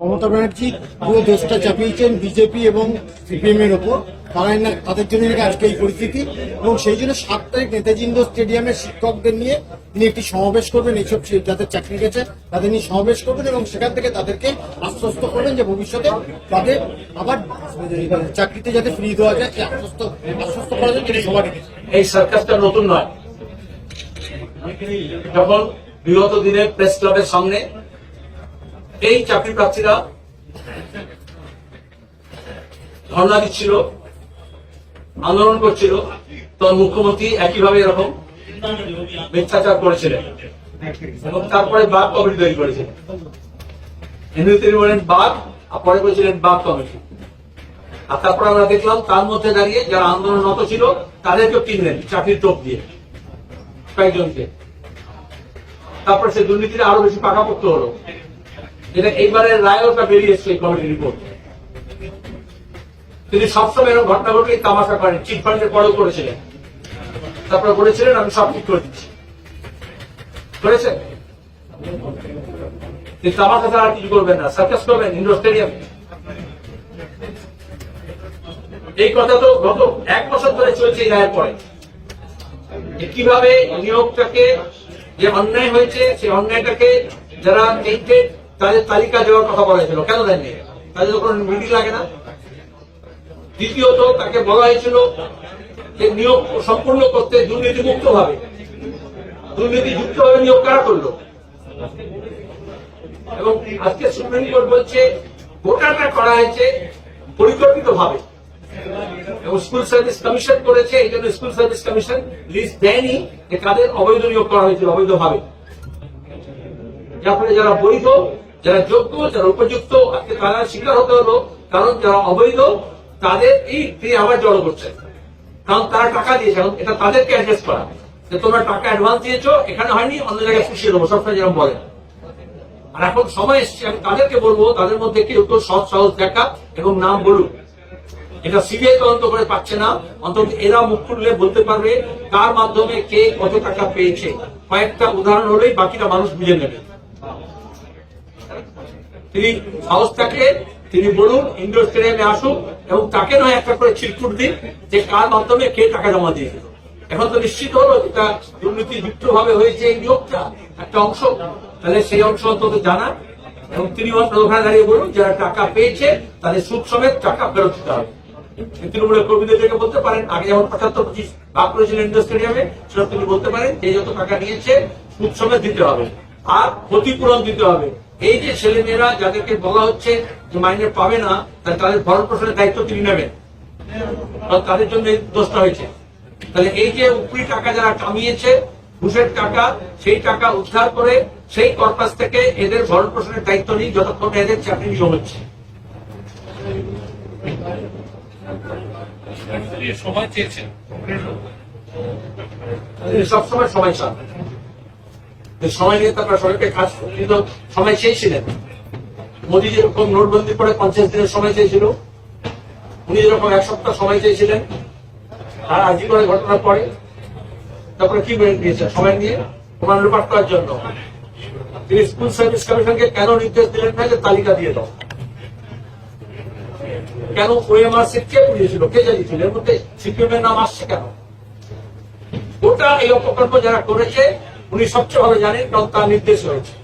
মমতা ব্যানার্জি পুরো দেশটা চাপিয়েছেন বিজেপি এবং সিপিএম এর ওপর। তারাই না তাদের জন্য আজকে এই পরিস্থিতি। এবং সেই জন্য সাত তারিখ নেতাজি ইন্ডোর স্টেডিয়ামে শিক্ষকদের নিয়ে তিনি একটি সমাবেশ করবেন। এইসব যাদের চাকরি গেছে, তাদের নিয়ে সমাবেশ করবেন এবং সেখান থেকে তাদেরকে আশ্বস্ত করবেন যে ভবিষ্যতে তাদের আবার চাকরিতে যাতে ফ্রি দেওয়া যায় আশ্বস্ত আশ্বস্ত করা যায় তিনি সবারই এই সার্কাসটা নতুন নয়। যখন বিগত দিনে প্রেস ক্লাবের সামনে এই চাকরি প্রার্থীরা ধর্ণা দিচ্ছিল, আন্দোলন করছিল, তখন মুখ্যমন্ত্রী একইভাবে এরকম মিথ্যাচার করেছিলেন এবং তারপরে বাঘ কমিটি তৈরি করেছিলেন। হিন্দু তিনি বলেন বাঘ, আর পরে করেছিলেন বাঘ কমিটি। আর তারপর আমরা দেখলাম তার মধ্যে দাঁড়িয়ে যারা আন্দোলনরত ছিল, তাদেরকেও কিনলেন চাকরির টোপ দিয়ে, কয়েকজনকে। তারপরে সে দুর্নীতিটা আরও বেশি পাকাপোক্ত হলো। যেটা এইবারের রায়টা বেরিয়ে এসছে কমিটি রিপোর্ট তিনি সবসময় এরকম ঘটনা তামাশা করেন, চিট ফান্ডের পরেও করেছিলেন। তারপরে বলেছিলেন আমি সব ঠিক করে দিচ্ছি। করেছেন? তিনি তামাশা ছাড়া কিছু করবেন না, সার্কাস করবেন ইন্ডোর স্টেডিয়ামে এই কথা তো গত এক বছর ধরে চলছে এই রায়ের পরে। কীভাবে নিয়োগটাকে যে অন্যায় হয়েছে, সেই অন্যায়টাকে যারা টেন্টেড তাদের তালিকা দেওয়ার কথা বলা হয়েছিল। কেন দেননি? তাদের তো কোনো মিটিং লাগে না। দ্বিতীয়ত তাকে বলা হয়েছিল যে নিয়োগ সম্পূর্ণ করতে দুর্নীতি মুক্ত ভাবে দুর্নীতি যুক্ত ভাবে নিয়োগ কারা করল? এবং আজকে সুপ্রিম কোর্ট বলছে গোটাটা করা হয়েছে পরিকল্পিত ভাবে এবং স্কুল সার্ভিস কমিশন করেছে, এই জন্য স্কুল সার্ভিস কমিশন লিস্ট দেয়নি যে কাদের অবৈধ নিয়োগ করা হয়েছিল, অবৈধভাবে। যার ফলে যারা বৈধ যারা যোগ্য, যারা উপযুক্ত, আজকে তারা স্বীকার হতে হলো, কারণ যারা অবৈধ, তাদের এই তিনি আবার জড়ো করছেন কারণ তারা টাকা দিয়েছে এটা তাদেরকে অ্যাড্রেস করা। যে তোমরা টাকা অ্যাডভান্স দিয়েছ, এখানে হয়নি, অন্য জায়গায় পুষিয়ে দেবো, সবসময় যেরকম বলেন আর এখন সময় এসছে, আমি তাদেরকে বলব, তাদের মধ্যে কেউ তো সৎ সহজ দেখা এবং নাম বলুক। এটা সিবিআই তদন্ত করে পাচ্ছে না, অন্তত এরা মুখ খুললে বলতে পারবে কার মাধ্যমে কে কত টাকা পেয়েছে। কয়েকটা উদাহরণ হলেই বাকিটা মানুষ বুঝে নেবে। তিনি সাহস থাকলে তিনি বলুন, ইন্ডোর স্টেডিয়ামে আসুন এবং তাকে নয়, একটা করে চিরকুট দিন যে কার মাধ্যমে কে টাকা জমা দিয়েছিল। এখন তো নিশ্চিত হলো যেটা দুর্নীতি যুক্ত ভাবে হয়েছে এই নিয়োগটা, একটা অংশ। তাহলে সেই অংশ অন্তত জানা এবং তিনি ওখানে দাঁড়িয়ে বলুন, যারা টাকা পেয়েছে, তাদের সুদ সমেত টাকা ফেরত দিতে হবে। তৃণমূলের কর্মীদেরকে বলতে পারেন, আগে যেমন পঁচাত্তর, পঁচিশ ভাগ করেছিলেন ইন্ডোর স্টেডিয়ামে সেটা তিনি বলতে পারেন, যে যত টাকা নিয়েছে, সুদ সমেত দিতে হবে। আর ক্ষতিপূরণ দিতে হবে। এই যে ছেলেমেয়েরা যাদেরকে বলা হচ্ছে যে মাইনে পাবে না তাহলে তাদের ভরণ পোষণের দায়িত্ব তিনি নেবেন। তাদের জন্য দোষটা হয়েছে। তাহলে এই যে উপরি টাকা যারা কামিয়েছে ঘুষের টাকা সেই টাকা উদ্ধার করে সেই কর্পাস থেকে এদের ভরণ পোষণের দায়িত্ব নিয়ে যতক্ষণ এদের চাকরি নিয়ম হচ্ছে। সময় চেয়েছেন। সবসময় সময় চান যে সময় নিয়ে তারপরে সবাইকে কাজ তিনি তো সময় চেয়েছিলেন মোদী যেরকম নোটবন্দি করে পঞ্চাশ দিনের সময় চেয়েছিল, উনি যেরকম এক সপ্তাহ সময় চেয়েছিলেন, আর আজি করে ঘটনার পরে, তারপরে কি নিয়েছে সময় নিয়ে প্রমাণ লোপাট করার জন্য। তিনি স্কুল সার্ভিস কমিশনকে কেন নির্দেশ দিলেন না যে তালিকা দিয়ে দাও? কেন ওএমআর সিট কে পুড়িয়েছিল? কে জানিয়েছিল এর মধ্যে সিপিএম এর নাম আসছে কেন? গোটা এই অপকল্প যারা করেছে উনি সবচেয়ে ভালো জানেন কারণ তার নির্দেশ হয়েছে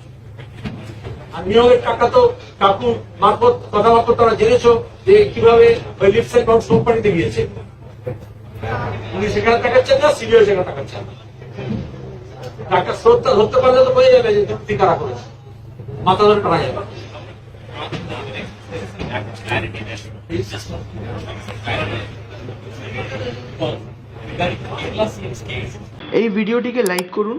আর নিয়োগের টাকা তো কাকু মারফত কথাবার্তা তারা জেনেছো যে কীভাবে ওই লিপস অ্যান্ড বাউন্স কোম্পানিতে গিয়েছে। উনি সেখানে টাকাচ্ছেন না সিবিআই সেখানে টাকাচ্ছেন টাকা স্রোতটা ধরতে পারলে তো বোঝা যাবে যে দুর্নীতি কারা করেছে। মাথা ধরে টানা যাবে। এই ভিডিওটিকে লাইক করুন।